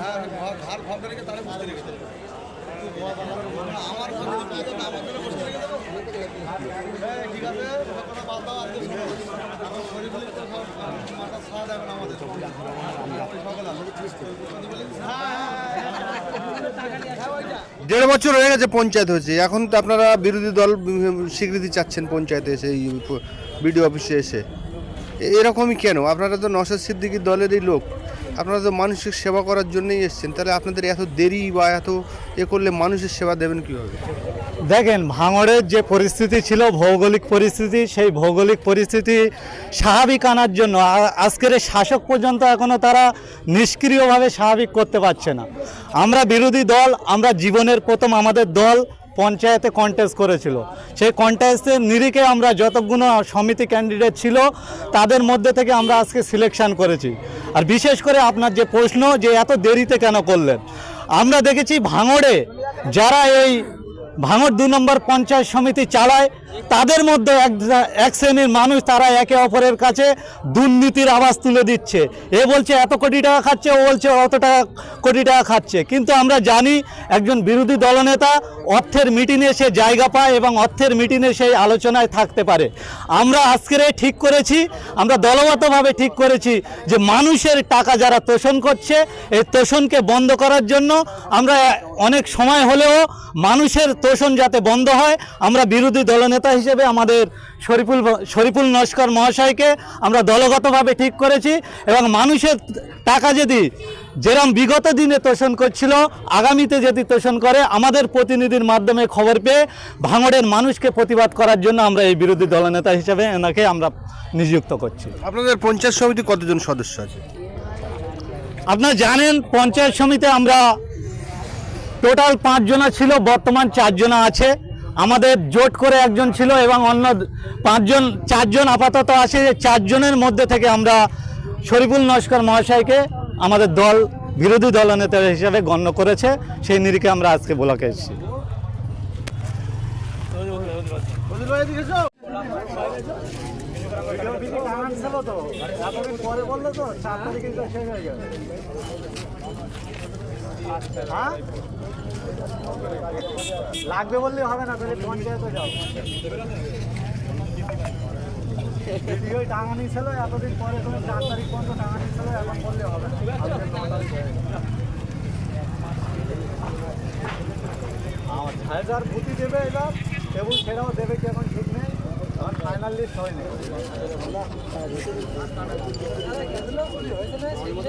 হ্যাঁ ঘর ঘর তাহলে বুঝতে রেখে দেড় বছর হয়ে গেছে পঞ্চায়েত হয়েছে। এখন তো আপনারা বিরোধী দল, স্বীকৃতি চাচ্ছেন পঞ্চায়েতে এসে বিডিও অফিসে এসে। এরকমই কেন? আপনারা তো নসর সিদ্দিকির দলেরই লোক। আপনারা তো মানুষের সেবা করার জন্যই এসেছেন, তাহলে আপনাদের এত দেরি বা এত এ করলে মানুষের সেবা দেবেন কীভাবে? দেখেন, ভাঙড়ের যে পরিস্থিতি ছিল, ভৌগোলিক পরিস্থিতি, সেই ভৌগোলিক পরিস্থিতি স্বাভাবিক আনার জন্য আজকের শাসক পর্যন্ত এখনও তারা নিষ্ক্রিয়ভাবে স্বাভাবিক করতে পারছে না। আমরা বিরোধী দল, আমরা জীবনের প্রথম আমাদের দল পঞ্চায়েতে কন্টেস্ট করেছিল। সেই কন্টেস্টের নিরিখে আমরা যতগুলো সমিতি ক্যান্ডিডেট ছিল, তাদের মধ্যে থেকে আমরা আজকে সিলেকশন করেছি। আর বিশেষ করে আপনার যে প্রশ্ন যে এত দেরিতে কেন করলেন, আমরা দেখেছি ভাঙড়ে যারা এই ভাঙড় দু নম্বর পঞ্চায়েত সমিতি চালায় তাদের মধ্যে এক শ্রেণির মানুষ তারা একে অপরের কাছে দুর্নীতির আওয়াজ তুলে দিচ্ছে। এ বলছে, এত কোটি টাকা খাচ্ছে, ও বলছে, অত টাকা, কোটি টাকা খাচ্ছে। কিন্তু আমরা জানি একজন বিরোধী দলনেতা অর্থের মিটিংয়ে সে জায়গা পায় এবং অর্থের মিটিংয়ে সেই আলোচনায় থাকতে পারে। আমরা আজকের ঠিক করেছি, আমরা দলগতভাবে ঠিক করেছি যে মানুষের টাকা যারা তোষণ করছে, এই তোষণকে বন্ধ করার জন্য আমরা অনেক সময় হলেও মানুষের তোষণ যাতে বন্ধ হয়, আমরা বিরোধী দলনেতা হিসেবে আমাদের শরীফুল শরীফুল নস্কর মহাশয়কে আমরা দলগতভাবে ঠিক করেছি এবং মানুষের টাকা যদি যেরম বিগত দিনে তোষণ করছিল আগামীতে যদি তোষণ করে আমাদের প্রতিনিধির মাধ্যমে খবর পেয়ে ভাঙড়ের মানুষকে প্রতিবাদ করার জন্য আমরা এই বিরোধী দলনেতা হিসেবে এনাকে আমরা নিযুক্ত করছি। আপনাদের পঞ্চায়েত সমিতি কতজন সদস্য আছে? আপনারা জানেন পঞ্চায়েত সমিতি আমরা টোটাল পাঁচজনা ছিল বর্তমান চারজনা আছে। আমাদের জোট করে একজন ছিল এবং অন্য পাঁচজন, চারজন আপাতত আছে, যে চারজনের মধ্যে থেকে আমরা শরীফুল নস্কর মহাশয়কে আমাদের দল, বিরোধী দলনেতা হিসাবে গণ্য করেছে। সেই নিরিখে আমরা আজকে ব্লকে এসেছি। লাগবে বললে হবে না, তাহলে পঞ্চায়েতে যাও। ভিডিওই টাঙানি ছিল, এতদিন পরে তুমি চার তারিখ পর্যন্ত টাঙানি ছিল, এখন বললে হবে হয়ে। আমার হাজার ভুতি দেবে এবার এবং সেটাও দেবে কি এখন ঠিক নেই আমার ফাইনাল লিস্ট হয়নি।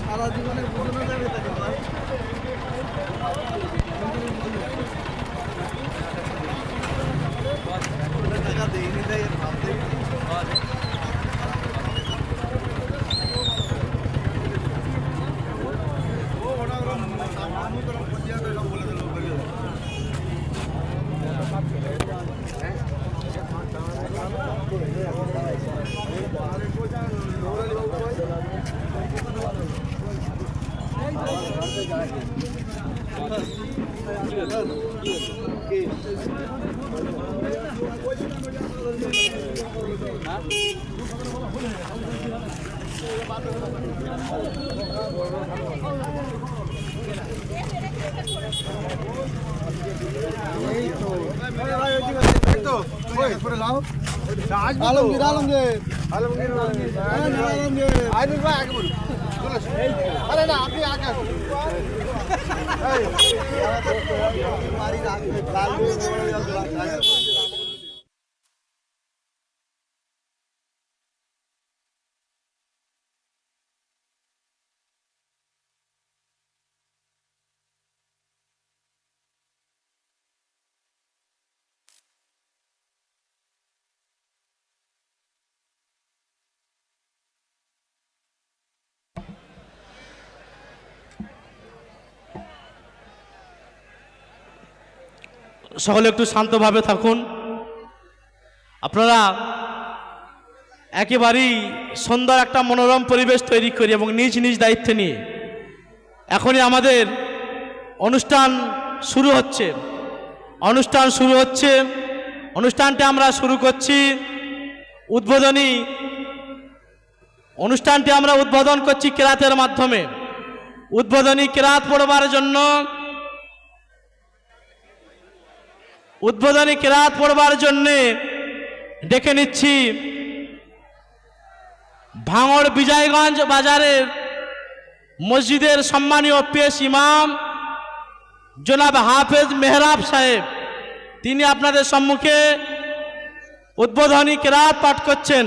সারা জীবনে বোঝানো যাবে তাকে টাকা দেয়নি তাই এর ভাব দেখি ও ওটা ওরম আমি তো ওরম পঞ্চায়েত সব বলে দিল আলমগীর আলমগীর আলমগীর আলমগীর আগে বলুন আরে না আপনি আগে আসুন সকলে একটু শান্তভাবে থাকুন। আপনারা একেবারেই সুন্দর একটা মনোরম পরিবেশ তৈরি করি এবং নিজ নিজ দায়িত্ব নিয়ে। এখনই আমাদের অনুষ্ঠান শুরু হচ্ছে। অনুষ্ঠান শুরু হচ্ছে। অনুষ্ঠানটি আমরা শুরু করছি উদ্বোধনী। অনুষ্ঠানটি আমরা উদ্বোধন করছি কেরাতের মাধ্যমে। উদ্বোধনী কেরাত পড়বার জন্য উদ্বোধনী কেরাত পড়বার জন্যে ডেকে নিচ্ছি ভাঙড় বিজয়গঞ্জ বাজারের মসজিদের সম্মানীয় পেশ ইমাম জনাব হাফেজ মেহরাব সাহেব। তিনি আপনাদের সম্মুখে উদ্বোধনী কেরাত পাঠ করছেন।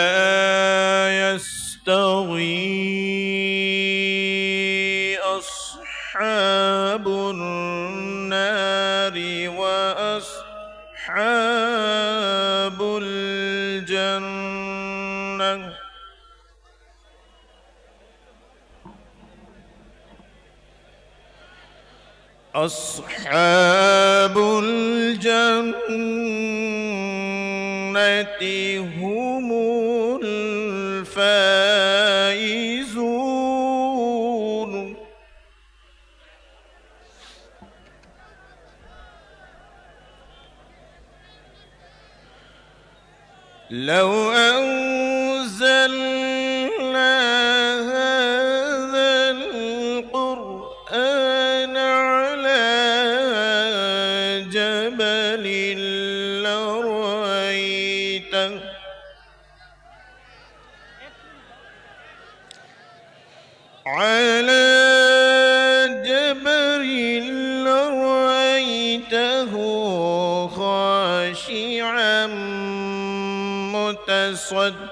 الجنة. أصحاب الجنة هم الفائزون لو أنزلنا هذا القرآن على جبل لرأيته. على خاشعا متصدعا